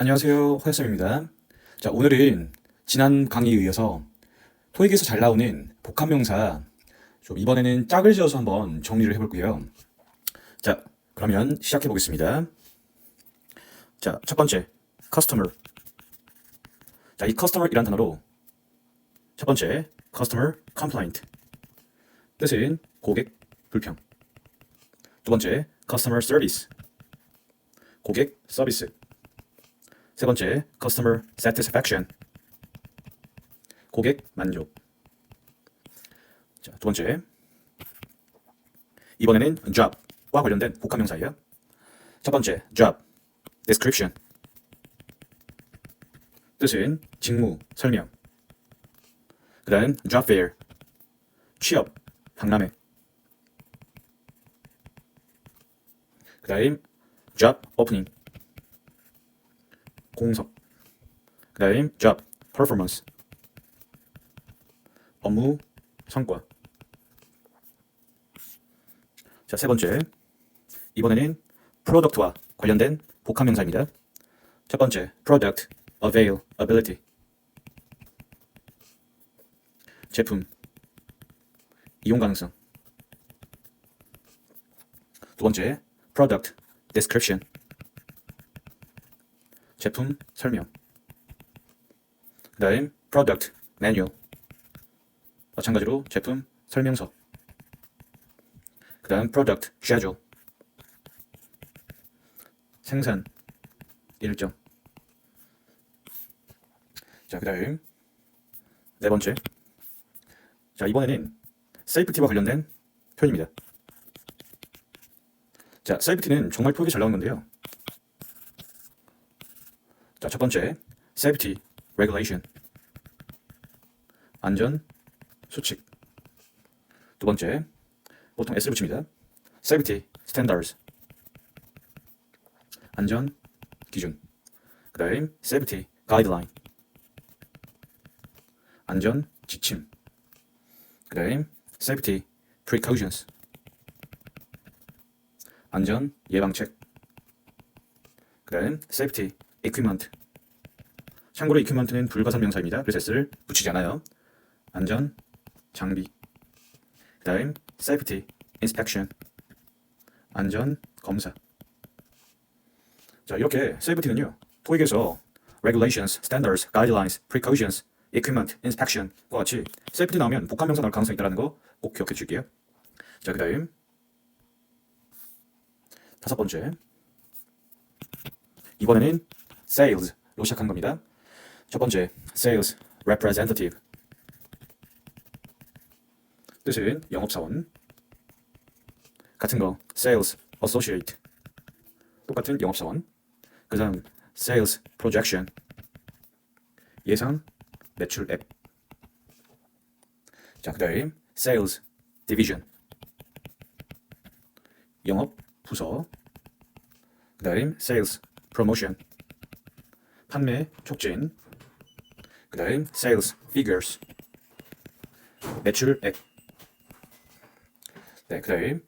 안녕하세요. 허였쌤입니다. 자, 오늘은 지난 강의에 이어서 토익에서 잘 나오는 복합명사 좀 이번에는 짝을 지어서 한번 정리를 해볼게요. 자, 그러면 시작해 보겠습니다. 자, 첫 번째, customer. 자, 이 customer이란 단어로 첫 번째, customer complaint. 뜻은 고객 불평. 두 번째, customer service. 고객 서비스. 세 번째, customer satisfaction. 고객 만족. 자, 두 번째. 이번에는 job과 관련된 복합명사예요. 첫 번째, job, description. 뜻은 직무, 설명. 그 다음, job fair, 취업, 박람회. 그 다음, job opening, 공석. 그 다음, job performance, 업무 성과. 자, 세 번째. 이번에는 프로덕트와 관련된 복합명사입니다. 첫 번째, product, availability. 제품, 이용 가능성. 두 번째, product, description. 제품 설명. 그 다음, product, manual. 마찬가지로 제품 설명서. 그 다음 product schedule. 생산 일정. 자, 그 다음 네 번째. 자, 이번에는 safety와 관련된 표현입니다. 자, safety는 정말 표기 잘 나오는 건데요. 자, 첫 번째 safety regulation. 안전 수칙. 두 번째, 보통 S를 붙입니다. Safety Standards. 안전 기준. 그 다음 Safety Guideline. 안전 지침. 그 다음 Safety Precautions. 안전 예방책. 그 다음 Safety Equipment. 참고로 equipment는 불가산 명사입니다. 그래서 S를 붙이지 않아요. 안전 장비. 그 다음 safety inspection. 안전 검사. 자 이렇게 safety는요 토익에서 regulations, standards, guidelines, precautions, equipment, inspection과 같이 safety 나오면 복합 명사 나올 가능성이 있다는 거 꼭 기억해 주실게요. 자 그다음 다섯 번째 이번에는 sales로 시작한 겁니다. 첫 번째 sales representative 뜻은 영업사원 같은 거 sales associate 똑같은 영업사원 그 다음 sales projection 예상 매출 앱 자, 그 다음 sales division 영업 부서 그 다음 sales promotion 판매 촉진 그 다음 sales figures 매출액 네, 그 다음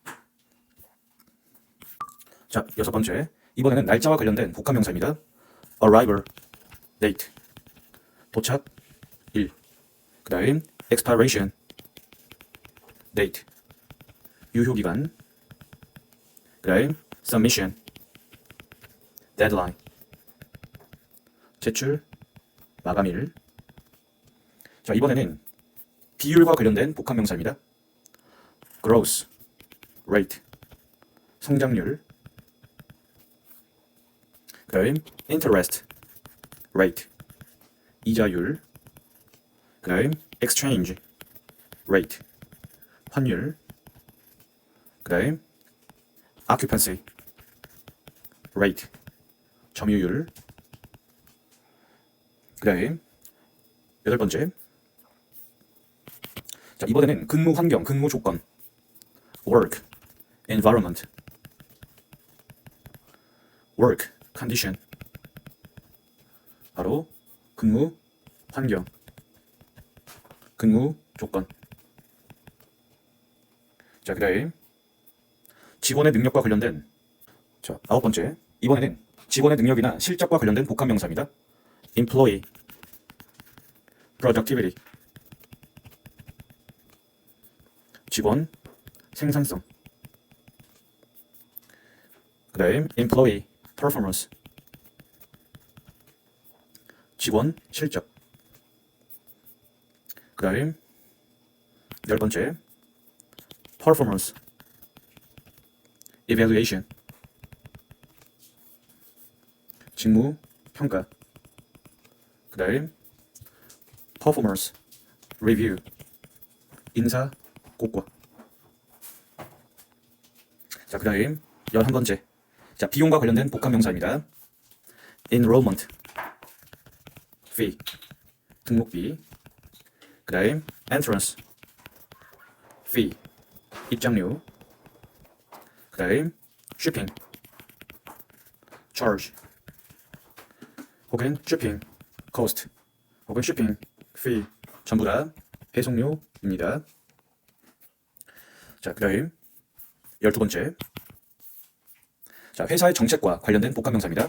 자, 여섯 번째 이번에는 날짜와 관련된 복합 명사입니다. arrival, date 도착, 일. 그 다음 expiration, date 유효 기간 그 다음 submission, deadline 제출, 마감일 자, 이번에는 비율과 관련된 복합 명사입니다. growth, rate, 성장률. 그 다음 interest, rate, 이자율. 그 다음 exchange, rate, 환율. 그 다음 occupancy, rate, 점유율. 그 다음 여덟 번째 자, 이번에는 근무 환경, 근무 조건. work, environment. work, condition. 바로 근무 환경. 근무 조건. 자, 그다음 직원의 능력과 관련된 자, 아홉 번째. 이번에는 직원의 능력이나 실적과 관련된 복합 명사입니다. Employee, productivity, 직원, 생산성. 그다음 employee, performance, 직원, 실적. 그다음 열 번째 performance, evaluation, 직무 평가. 그다음 performance, review, 인사 꽃과. 자, 그다음 열한 번째. 자, 비용과 관련된 복합 명사입니다. enrollment, fee, 등록비. 그다음 entrance, fee, 입장료. 그다음 shipping, charge. 혹은 shipping, cost. 혹은 shipping, fee. 전부 다 배송료입니다. 자, 그다음 열두 번째. 자, 회사의 정책과 관련된 복합 명사입니다.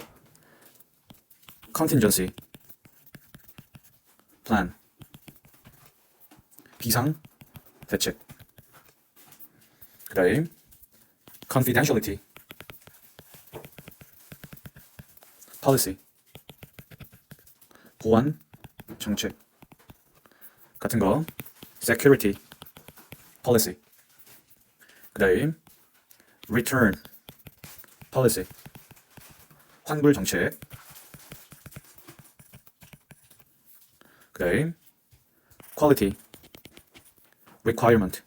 contingency, plan, 비상 대책. 그다음 confidentiality, policy, 보안 정책 같은 거 security, policy. 그다음 return policy 환불 정책 그다음 quality requirement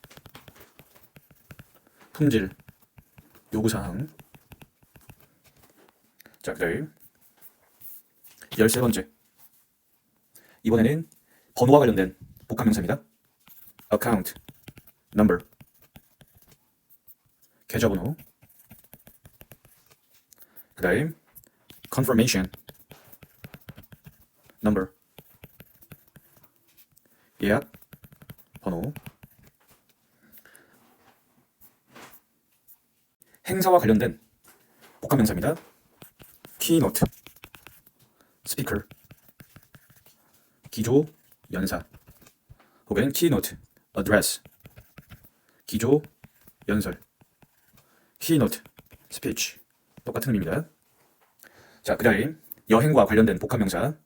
품질 요구 사항 자 그다음 열세 번째 이번에는 번호와 관련된 복합 명사입니다 account number 계좌번호 그 다음 confirmation number 예약 번호 행사와 관련된 복합 명사입니다 keynote speaker 기조 연사 혹은 keynote address 기조 연설 keynote speech 똑같은 의미입니다. 자, 그다음 여행과 관련된 복합 명사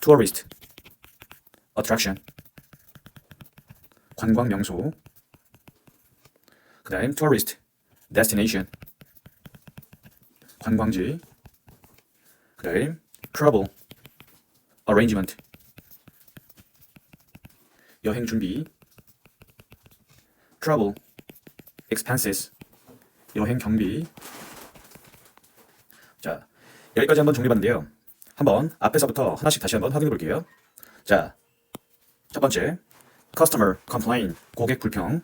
tourist, attraction, 관광 명소. 그다음 tourist, destination, 관광지. 그다음 travel, arrangement, 여행 준비. travel, expenses, 여행 경비. 자, 여기까지 한번 정리해봤는데요. 한번 앞에서부터 하나씩 다시 한번 확인해 볼게요. 자, 첫 번째, customer complaint, 고객 불평,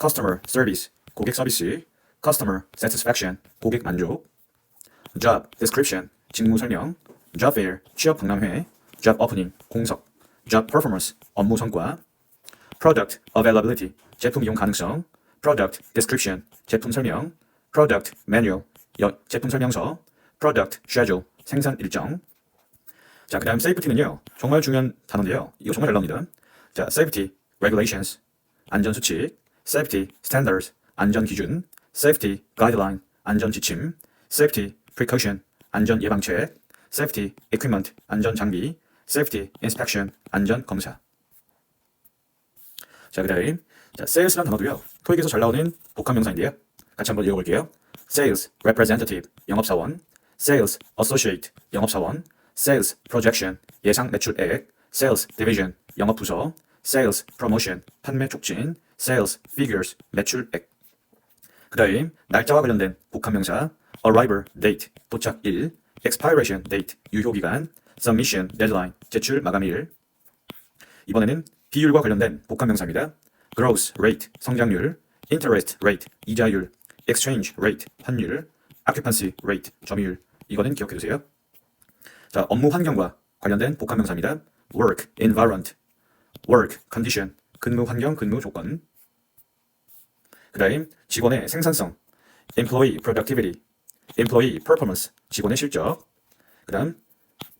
customer service, 고객 서비스, customer satisfaction, 고객 만족, job description, 직무 설명, job fair, 취업 박람회, job opening, 공석, job performance, 업무 성과, product availability, 제품 이용 가능성, product description, 제품 설명, product manual, 여, 제품 설명서, product schedule, 생산 일정. 자, 그다음 safety는요. 정말 중요한 단어인데요. 이거 정말 잘 나옵니다. 자, safety regulations, 안전 수칙, safety standards, 안전 기준, safety guideline, 안전 지침, safety precaution, 안전 예방책, safety equipment, 안전 장비, safety inspection, 안전 검사. 자, 그다음 자, sales란 단어도요. 토익에서 잘 나오는 복합 명사인데요. 같이 한번 읽어볼게요. sales representative 영업사원, sales associate 영업사원, sales projection 예상 매출액, sales division 영업부서, sales promotion 판매 촉진, sales figures 매출액. 그다음 날짜와 관련된 복합 명사 arrival date 도착일, expiration date 유효 기간, submission deadline 제출 마감일. 이번에는 비율과 관련된 복합 명사입니다. growth rate 성장률, interest rate 이자율, exchange rate 환율, occupancy rate 점유율 이거는 기억해 두세요. 자, 업무 환경과 관련된 복합 명사입니다. work environment, work condition 근무 환경, 근무 조건. 그다음 직원의 생산성 employee productivity employee performance, 직원의 실적. 그 다음,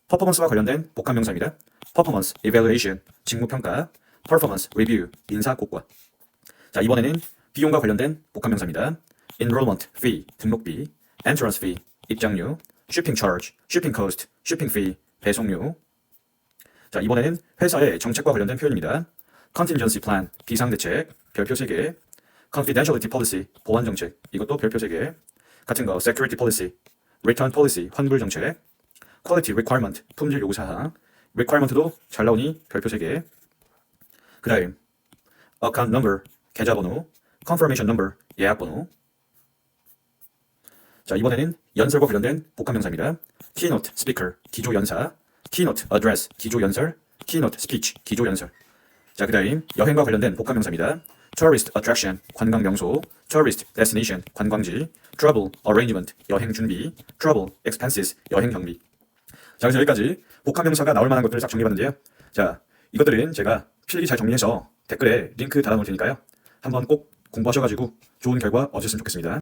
performance와 관련된 복합 명사입니다. performance evaluation, 직무평가, performance review, 인사고과. 자, 이번에는 비용과 관련된 복합 명사입니다. enrollment fee, 등록비, entrance fee, 입장료, shipping charge, shipping cost, shipping fee, 배송료. 자, 이번에는 회사의 정책과 관련된 표현입니다. contingency plan, 비상대책, 별표 3개, confidentiality policy, 보안 정책, 이것도 별표 3개, 같은 거 security policy, return policy, 환불 정책, quality requirement, 품질 요구 사항, requirement도 잘 나오니 별표 3개. 그다음 account number, 계좌번호, confirmation number, 예약번호. 자, 이번에는 연설과 관련된 복합명사입니다. keynote speaker, 기조 연사, keynote address, 기조 연설, keynote speech, 기조 연설. 자, 그다음 여행과 관련된 복합명사입니다. tourist attraction, 관광 명소, tourist destination, 관광지, travel arrangement, 여행 준비, travel expenses, 여행 경비. 자, 그래서 여기까지 복합명사가 나올 만한 것들을 싹 정리해봤는데요. 자, 이것들은 제가 필기 잘 정리해서 댓글에 링크 달아놓을 테니까요. 한번 꼭 공부하셔가지고 좋은 결과 얻으셨으면 좋겠습니다.